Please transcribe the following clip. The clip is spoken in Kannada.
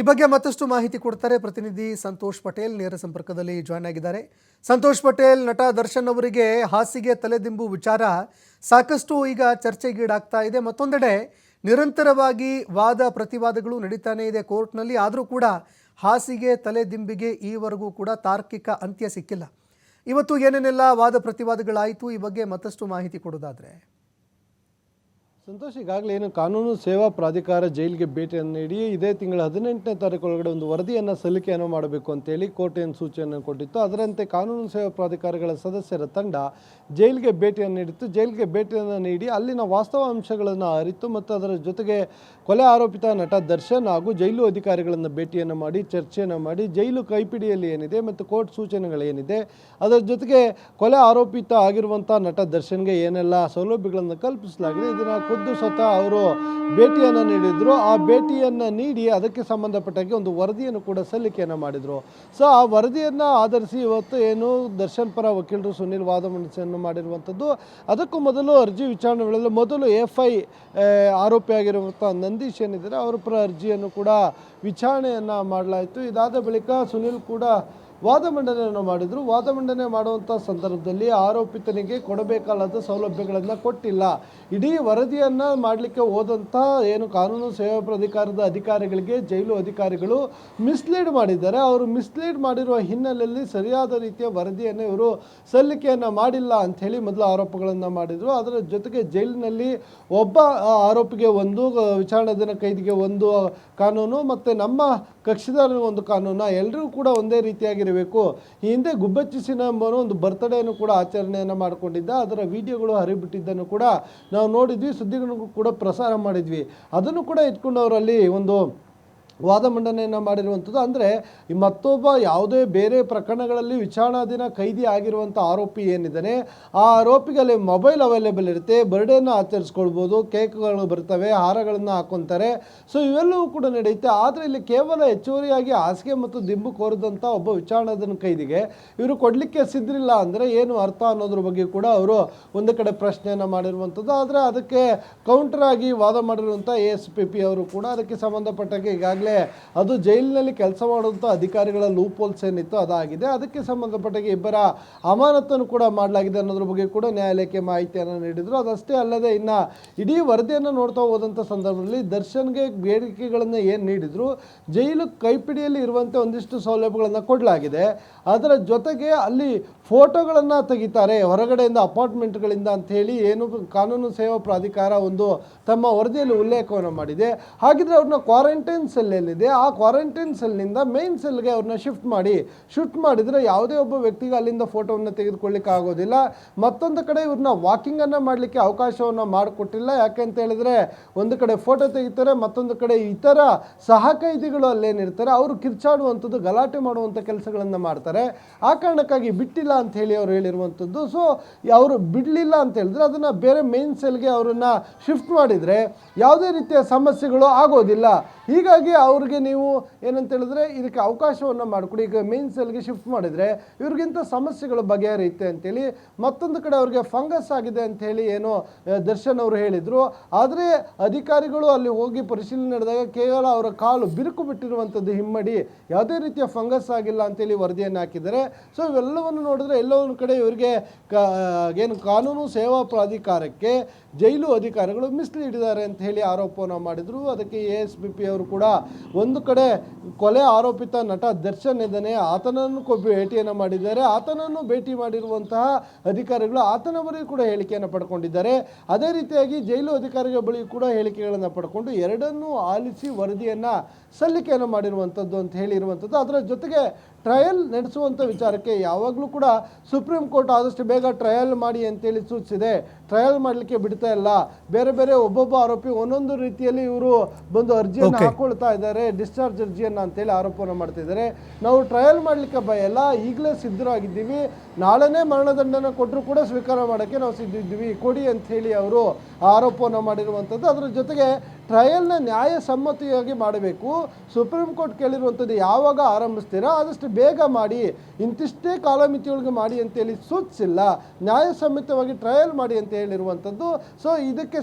ಈ ಬಗ್ಗೆ ಮತ್ತಷ್ಟು ಮಾಹಿತಿ ಕೊಡ್ತಾರೆ ಪ್ರತಿನಿಧಿ ಸಂತೋಷ್ ಪಟೇಲ್, ನೇರ ಸಂಪರ್ಕದಲ್ಲಿ ಜಾಯ್ನ್ ಆಗಿದ್ದಾರೆ. ಸಂತೋಷ್ ಪಟೇಲ್, ನಟ ದರ್ಶನ್ ಅವರಿಗೆ ಹಾಸಿಗೆ ತಲೆದಿಂಬು ವಿಚಾರ. ಸಾಕಷ್ಟು ಈಗ ಚರ್ಚೆಗೀಡಾಗ್ತಾ ಇದೆ. ಮತ್ತೊಂದೆಡೆ ನಿರಂತರವಾಗಿ ವಾದ ಪ್ರತಿವಾದಗಳು ನಡೀತಾನೆ ಇದೆ ಕೋರ್ಟ್ನಲ್ಲಿ. ಆದರೂ ಕೂಡ ಹಾಸಿಗೆ ತಲೆದಿಂಬಿಗೆ ಈವರೆಗೂ ಕೂಡ ತಾರ್ಕಿಕ ಅಂತ್ಯ ಸಿಕ್ಕಿಲ್ಲ. ಇವತ್ತು ಏನೇನೆಲ್ಲ ವಾದ ಪ್ರತಿವಾದಗಳಾಯಿತು, ಈ ಬಗ್ಗೆ ಮತ್ತಷ್ಟು ಮಾಹಿತಿ ಕೊಡೋದಾದ್ರೆ. ಸಂತೋಷ್, ಈಗಾಗಲೇ ಏನು ಕಾನೂನು ಸೇವಾ ಪ್ರಾಧಿಕಾರ ಜೈಲಿಗೆ ಭೇಟಿಯನ್ನು ನೀಡಿ ಇದೇ ತಿಂಗಳ ಹದಿನೆಂಟನೇ ತಾರೀಕು ಒಳಗಡೆ ಒಂದು ವರದಿಯನ್ನು ಸಲ್ಲಿಕೆಯನ್ನು ಮಾಡಬೇಕು ಅಂತೇಳಿ ಕೋರ್ಟ್ ಏನು ಸೂಚನೆಯನ್ನು ಕೊಟ್ಟಿತ್ತು. ಅದರಂತೆ ಕಾನೂನು ಸೇವಾ ಪ್ರಾಧಿಕಾರಗಳ ಸದಸ್ಯರ ತಂಡ ಜೈಲಿಗೆ ಭೇಟಿಯನ್ನು ನೀಡಿತ್ತು. ಜೈಲಿಗೆ ಭೇಟಿಯನ್ನು ನೀಡಿ ಅಲ್ಲಿನ ವಾಸ್ತವಾಂಶಗಳನ್ನು ಅರಿತು ಮತ್ತು ಅದರ ಜೊತೆಗೆ ಕೊಲೆ ಆರೋಪಿತ ನಟ ದರ್ಶನ್ ಹಾಗೂ ಜೈಲು ಅಧಿಕಾರಿಗಳನ್ನು ಭೇಟಿಯನ್ನು ಮಾಡಿ ಚರ್ಚೆಯನ್ನು ಮಾಡಿ ಜೈಲು ಕೈಪಿಡಿಯಲ್ಲಿ ಏನಿದೆ ಮತ್ತು ಕೋರ್ಟ್ ಸೂಚನೆಗಳೇನಿದೆ ಅದರ ಜೊತೆಗೆ ಕೊಲೆ ಆರೋಪಿತ ಆಗಿರುವಂಥ ನಟ ದರ್ಶನ್ಗೆ ಏನೆಲ್ಲ ಸೌಲಭ್ಯಗಳನ್ನು ಕಲ್ಪಿಸಲಾಗಿದೆ. ಇದನ್ನು ಖುದ್ದು ಸ್ವತಃ ಅವರು ಭೇಟಿಯನ್ನು ನೀಡಿದರು. ಆ ಭೇಟಿಯನ್ನು ನೀಡಿ ಅದಕ್ಕೆ ಸಂಬಂಧಪಟ್ಟಾಗೆ ಒಂದು ವರದಿಯನ್ನು ಕೂಡ ಸಲ್ಲಿಕೆಯನ್ನು ಮಾಡಿದರು. ಸೊ ಆ ವರದಿಯನ್ನು ಆಧರಿಸಿ ಇವತ್ತು ಏನು ದರ್ಶನ್ ಪರ ವಕೀಲರು ಸುನೀಲ್ ವಾದ ಮಂಡಿಸಿಯನ್ನು ಮಾಡಿರುವಂಥದ್ದು. ಅದಕ್ಕೂ ಮೊದಲು ಅರ್ಜಿ ವಿಚಾರಣೆ ವೇಳೆ ಮೊದಲು ಎಫ್ ಐ ಆರೋಪಿಯಾಗಿರುವಂಥ ನಂದೀಶ್ ಏನಿದ್ದಾರೆ, ಅವರ ಪರ ಅರ್ಜಿಯನ್ನು ಕೂಡ ವಿಚಾರಣೆಯನ್ನು ಮಾಡಲಾಯಿತು. ಇದಾದ ಬಳಿಕ ಸುನೀಲ್ ಕೂಡ ವಾದ ಮಂಡನೆಯನ್ನು ಮಾಡಿದರು. ವಾದ ಮಂಡನೆ ಮಾಡುವಂಥ ಸಂದರ್ಭದಲ್ಲಿ ಆರೋಪಿತನಿಗೆ ಕೊಡಬೇಕಾದ ಸೌಲಭ್ಯಗಳನ್ನು ಕೊಟ್ಟಿಲ್ಲ. ಇಡೀ ವರದಿಯನ್ನು ಮಾಡಲಿಕ್ಕೆ ಹೋದಂಥ ಏನು ಕಾನೂನು ಸೇವಾ ಪ್ರಾಧಿಕಾರದ ಅಧಿಕಾರಿಗಳಿಗೆ ಜೈಲು ಅಧಿಕಾರಿಗಳು ಮಿಸ್ಲೀಡ್ ಮಾಡಿದ್ದಾರೆ. ಅವರು ಮಿಸ್ಲೀಡ್ ಮಾಡಿರುವ ಹಿನ್ನೆಲೆಯಲ್ಲಿ ಸರಿಯಾದ ರೀತಿಯ ವರದಿಯನ್ನು ಇವರು ಸಲ್ಲಿಕೆಯನ್ನು ಮಾಡಿಲ್ಲ ಅಂಥೇಳಿ ಮೊದಲು ಆರೋಪಗಳನ್ನು ಮಾಡಿದರು. ಅದರ ಜೊತೆಗೆ ಜೈಲಿನಲ್ಲಿ ಒಬ್ಬ ಆರೋಪಿಗೆ ಒಂದು, ವಿಚಾರಣಾ ದಿನ ಕೈದಿಗೆ ಒಂದು ಕಾನೂನು ಮತ್ತು ನಮ್ಮ ಕಕ್ಷಿದಾರರಿಗೆ ಒಂದು ಕಾನೂನು. ಎಲ್ಲರೂ ಕೂಡ ಒಂದೇ ರೀತಿಯಾಗಿರಬೇಕು ಈ ಹಿಂದೆ ಗುಬ್ಬಚ್ಚಿ ಸಿನಿಮಾನು ಒಂದು ಬರ್ತ್ಡೇನು ಕೂಡ ಆಚರಣೆಯನ್ನು ಮಾಡಿಕೊಂಡಿದ್ದ. ಅದರ ವಿಡಿಯೋಗಳು ಹರಿಬಿಟ್ಟಿದ್ದನ್ನು ಕೂಡ ನಾವು ನೋಡಿದ್ವಿ, ಸುದ್ದಿಗಳನ್ನು ಕೂಡ ಪ್ರಸಾರ ಮಾಡಿದ್ವಿ. ಅದನ್ನು ಕೂಡ ಇಟ್ಕೊಂಡು ಅವರಲ್ಲಿ ಒಂದು ವಾದ ಮಂಡನೆಯನ್ನು ಮಾಡಿರುವಂಥದ್ದು. ಅಂದರೆ ಮತ್ತೊಬ್ಬ ಯಾವುದೇ ಬೇರೆ ಪ್ರಕರಣಗಳಲ್ಲಿ ವಿಚಾರಣಾಧೀನ ಕೈದಿ ಆಗಿರುವಂಥ ಆರೋಪಿ ಏನಿದ್ದಾನೆ, ಆ ಆರೋಪಿಗೆ ಮೊಬೈಲ್ ಅವೈಲೇಬಲ್ ಇರುತ್ತೆ, ಬರ್ಡೇನ ಆಚರಿಸ್ಕೊಳ್ಬೋದು, ಕೇಕ್ಗಳು ಬರ್ತವೆ, ಹಾರಗಳನ್ನು ಹಾಕೊತಾರೆ. ಸೊ, ಇವೆಲ್ಲವೂ ಕೂಡ ನಡೆಯುತ್ತೆ. ಆದರೆ ಇಲ್ಲಿ ಕೇವಲ ಹೆಚ್ಚುವರಿಯಾಗಿ ಹಾಸಿಗೆ ಮತ್ತು ದಿಂಬು ಕೋರಿದಂಥ ಒಬ್ಬ ವಿಚಾರಣಾಧೀನ ಕೈದಿಗೆ ಇವರು ಕೊಡಲಿಕ್ಕೆ ಸಿದ್ರಿಲ್ಲ ಅಂದರೆ ಏನು ಅರ್ಥ ಅನ್ನೋದ್ರ ಬಗ್ಗೆ ಕೂಡ ಅವರು ಒಂದು ಕಡೆ ಪ್ರಶ್ನೆಯನ್ನು ಮಾಡಿರುವಂಥದ್ದು. ಆದರೆ ಅದಕ್ಕೆ ಕೌಂಟರ್ ಆಗಿ ವಾದ ಮಾಡಿರುವಂಥ ಎ ಎಸ್ ಪಿ ಪಿ ಅವರು ಕೂಡ ಅದಕ್ಕೆ ಸಂಬಂಧಪಟ್ಟಾಗೆ ಈಗಾಗಲೇ ಅದು ಜೈಲಿನಲ್ಲಿ ಕೆಲಸ ಮಾಡುವಂಥ ಅಧಿಕಾರಿಗಳ ಲೂಪೋಲ್ಸ್ ಏನಿತ್ತು ಅದಾಗಿದೆ. ಅದಕ್ಕೆ ಸಂಬಂಧಪಟ್ಟಾಗೆ ಇಬ್ಬರ ಅಮಾನತನ್ನು ಕೂಡ ಮಾಡಲಾಗಿದೆ ಅನ್ನೋದ್ರ ಬಗ್ಗೆ ಕೂಡ ನ್ಯಾಯಾಲಯಕ್ಕೆ ಮಾಹಿತಿಯನ್ನು ನೀಡಿದರು. ಅದಷ್ಟೇ ಅಲ್ಲದೆ ಇನ್ನು ಇಡೀ ವರದಿಯನ್ನು ನೋಡ್ತಾ ಹೋದಂಥ ಸಂದರ್ಭದಲ್ಲಿ ದರ್ಶನ್ಗೆ ಬೇಡಿಕೆಗಳನ್ನು ಏನು ನೀಡಿದರು? ಜೈಲು ಕೈಪಿಡಿಯಲ್ಲಿ ಇರುವಂಥ ಒಂದಿಷ್ಟು ಸೌಲಭ್ಯಗಳನ್ನು ಕೊಡಲಾಗಿದೆ. ಅದರ ಜೊತೆಗೆ ಅಲ್ಲಿ ಫೋಟೋಗಳನ್ನು ತೆಗಿತಾರೆ ಹೊರಗಡೆಯಿಂದ ಅಪಾರ್ಟ್ಮೆಂಟ್ಗಳಿಂದ ಅಂಥೇಳಿ ಏನು ಕಾನೂನು ಸೇವಾ ಪ್ರಾಧಿಕಾರ ಒಂದು ತಮ್ಮ ವರದಿಯಲ್ಲಿ ಉಲ್ಲೇಖವನ್ನು ಮಾಡಿದೆ. ಹಾಗಿದ್ರೆ ಅವ್ರನ್ನ ಕ್ವಾರಂಟೈನ್ ಏನಿದೆ ಆ ಕ್ವಾರಂಟೈನ್ ಸೆಲ್ನಿಂದ ಮೇನ್ ಸೆಲ್ಗೆ ಅವ್ರನ್ನ ಶಿಫ್ಟ್ ಮಾಡಿ. ಶಿಫ್ಟ್ ಮಾಡಿದರೆ ಯಾವುದೇ ಒಬ್ಬ ವ್ಯಕ್ತಿಗೆ ಅಲ್ಲಿಂದ ಫೋಟೋವನ್ನು ತೆಗೆದುಕೊಳ್ಳಿಕ್ಕೆ ಆಗೋದಿಲ್ಲ. ಮತ್ತೊಂದು ಕಡೆ ಇವ್ರನ್ನ ವಾಕಿಂಗನ್ನು ಮಾಡಲಿಕ್ಕೆ ಅವಕಾಶವನ್ನು ಮಾಡಿಕೊಟ್ಟಿಲ್ಲ. ಯಾಕೆ ಅಂತ ಹೇಳಿದ್ರೆ, ಒಂದು ಕಡೆ ಫೋಟೋ ತೆಗಿತಾರೆ, ಮತ್ತೊಂದು ಕಡೆ ಇತರ ಸಹ ಕೈದಿಗಳು ಅಲ್ಲೇನಿರ್ತಾರೆ ಅವರು ಕಿರ್ಚಾಡುವಂಥದ್ದು, ಗಲಾಟೆ ಮಾಡುವಂಥ ಕೆಲಸಗಳನ್ನು ಮಾಡ್ತಾರೆ. ಆ ಕಾರಣಕ್ಕಾಗಿ ಬಿಟ್ಟಿಲ್ಲ ಅಂತ ಹೇಳಿ ಅವ್ರು ಹೇಳಿರುವಂಥದ್ದು. ಸೊ ಅವರು ಬಿಡಲಿಲ್ಲ ಅಂತ ಹೇಳಿದ್ರೆ ಅದನ್ನು ಬೇರೆ ಮೇನ್ ಸೆಲ್ಗೆ ಅವರನ್ನು ಶಿಫ್ಟ್ ಮಾಡಿದರೆ ಯಾವುದೇ ರೀತಿಯ ಸಮಸ್ಯೆಗಳು ಆಗೋದಿಲ್ಲ. ಹೀಗಾಗಿ ಅವ್ರಿಗೆ ನೀವು ಏನಂತ ಹೇಳಿದ್ರೆ ಇದಕ್ಕೆ ಅವಕಾಶವನ್ನು ಮಾಡಿಕೊಡಿ. ಈಗ ಮೇನ್ ಸೆಲ್ಗೆ ಶಿಫ್ಟ್ ಮಾಡಿದರೆ ಇವ್ರಿಗಿಂತ ಸಮಸ್ಯೆಗಳು ಬಗೆಹರಿಯುತ್ತೆ ಅಂತೇಳಿ ಮತ್ತೊಂದು ಕಡೆ ಅವ್ರಿಗೆ ಫಂಗಸ್ ಆಗಿದೆ ಅಂಥೇಳಿ ಏನು ದರ್ಶನ್ ಅವರು ಹೇಳಿದರು. ಆದರೆ ಅಧಿಕಾರಿಗಳು ಅಲ್ಲಿ ಹೋಗಿ ಪರಿಶೀಲನೆ ನಡೆದಾಗ ಕೇವಲ ಅವರ ಕಾಲು ಬಿರುಕು ಬಿಟ್ಟಿರುವಂಥದ್ದು ಹಿಮ್ಮಡಿ, ಯಾವುದೇ ರೀತಿಯ ಫಂಗಸ್ ಆಗಿಲ್ಲ ಅಂತೇಳಿ ವರದಿಯನ್ನು ಹಾಕಿದ್ದಾರೆ. ಸೊ ಇವೆಲ್ಲವನ್ನು ನೋಡಿದ್ರೆ ಎಲ್ಲೋ ಒಂದು ಕಡೆ ಇವರಿಗೆ ಕಾ ಏನು ಕಾನೂನು ಸೇವಾ ಪ್ರಾಧಿಕಾರಕ್ಕೆ ಜೈಲು ಅಧಿಕಾರಿಗಳು ಮಿಸ್ಲೀಡಿದ್ದಾರೆ ಅಂತ ಹೇಳಿ ಆರೋಪವನ್ನು ಮಾಡಿದರು. ಅದಕ್ಕೆ ಎ ಎಸ್ ಬಿ ಪಿ ಅವರು ಕೂಡ ಒಂದು ಕಡೆ ಕೊಲೆ ಆರೋಪಿತ ನಟ ದರ್ಶನ್ ಇದ್ದಾನೆ, ಆತನನ್ನು ಭೇಟಿಯನ್ನು ಮಾಡಿದ್ದಾರೆ, ಆತನನ್ನು ಭೇಟಿ ಮಾಡಿರುವಂತಹ ಅಧಿಕಾರಿಗಳು ಆತನವರಿಗೂ ಕೂಡ ಹೇಳಿಕೆಯನ್ನು ಪಡ್ಕೊಂಡಿದ್ದಾರೆ. ಅದೇ ರೀತಿಯಾಗಿ ಜೈಲು ಅಧಿಕಾರಿಗಳ ಬಳಿ ಕೂಡ ಹೇಳಿಕೆಗಳನ್ನು ಪಡ್ಕೊಂಡು ಎರಡನ್ನೂ ಆಲಿಸಿ ವರದಿಯನ್ನು ಸಲ್ಲಿಕೆಯನ್ನು ಮಾಡಿರುವಂಥದ್ದು ಅಂತ ಹೇಳಿರುವಂಥದ್ದು ಅದರ ಜೊತೆಗೆ ಟ್ರಯಲ್ ನಡೆಸುವಂಥ ವಿಚಾರಕ್ಕೆ ಯಾವಾಗಲೂ ಕೂಡ ಸುಪ್ರೀಂ ಕೋರ್ಟ್ ಆದಷ್ಟು ಬೇಗ ಟ್ರಯಲ್ ಮಾಡಿ ಅಂತೇಳಿ ಸೂಚಿಸಿದೆ. ಟ್ರಯಲ್ ಮಾಡಲಿಕ್ಕೆ ಬಿಡ್ತಾ ಇಲ್ಲ. ಬೇರೆ ಬೇರೆ ಒಬ್ಬೊಬ್ಬ ಆರೋಪಿ ಒಂದೊಂದು ರೀತಿಯಲ್ಲಿ ಇವರು ಬಂದು ಅರ್ಜಿಯನ್ನು. ಹಾಕೊಳ್ತಾ ಇದ್ದಾರೆ ಡಿಸ್ಚಾರ್ಜ್ ಅರ್ಜಿಯನ್ನು ಅಂತೇಳಿ ಆರೋಪವನ್ನು ಮಾಡ್ತಿದ್ದಾರೆ. ನಾವು ಟ್ರಯಲ್ ಮಾಡಲಿಕ್ಕೆ ಬಯಲ್ಲ ಈಗಲೇ ಸಿದ್ಧರಾಗಿದ್ದೀವಿ. ನಾಳೆನೇ ಮರಣದಂಡನೆ ಕೊಟ್ಟರು ಕೂಡ ಸ್ವೀಕಾರ ಮಾಡೋಕ್ಕೆ ನಾವು ಸಿದ್ಧಿದ್ದೀವಿ ಕೊಡಿ ಅಂತ ಹೇಳಿ ಅವರು ಆರೋಪವನ್ನು ಮಾಡಿರುವಂಥದ್ದು. ಅದರ ಜೊತೆಗೆ ಟ್ರಯಲ್ನ ನ್ಯಾಯಸಮ್ಮತಿಯಾಗಿ ಮಾಡಬೇಕು. ಸುಪ್ರೀಂ ಕೋರ್ಟ್ ಕೇಳಿರುವಂಥದ್ದು ಯಾವಾಗ ಆರಂಭಿಸ್ತೀರಾ? ಆದಷ್ಟು ಬೇಗ ಮಾಡಿ, ಇಂತಿಷ್ಟೇ ಕಾಲಮಿತಿಯೊಳಗೆ ಮಾಡಿ ಅಂತೇಳಿ ಸೂಚಿಸಿಲ್ಲ. ನ್ಯಾಯಸಮ್ಮತವಾಗಿ ಟ್ರಯಲ್ ಮಾಡಿ ಅಂತ ಹೇಳಿರುವಂಥದ್ದು. ಸೊ ಇದಕ್ಕೆ